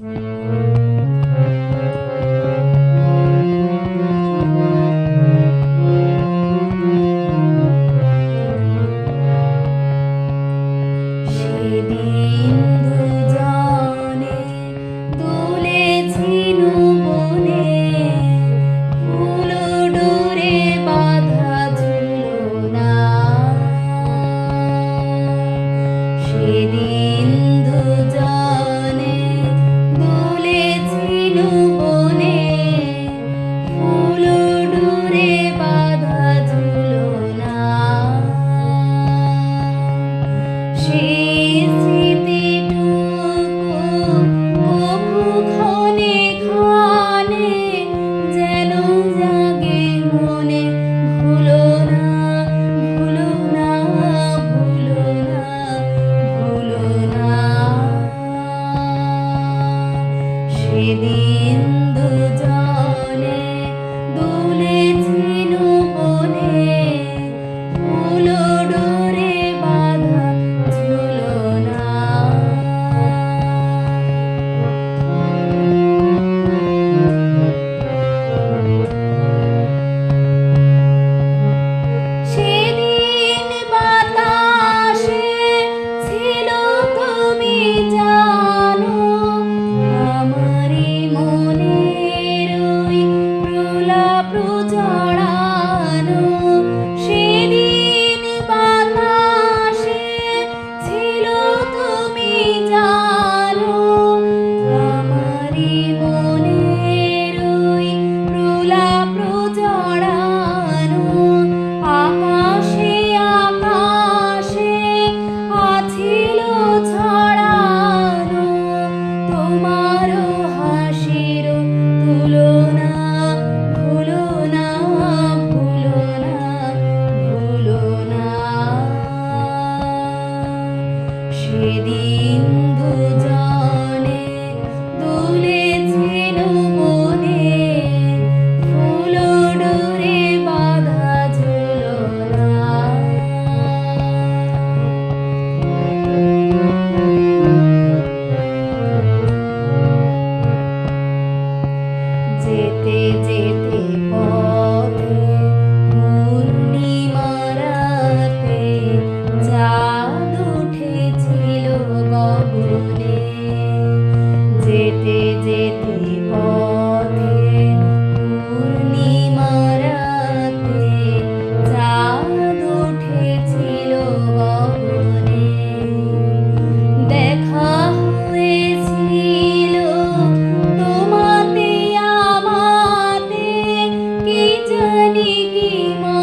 Música she হাসির তুলনা যেতে যেতে পথে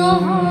Oh.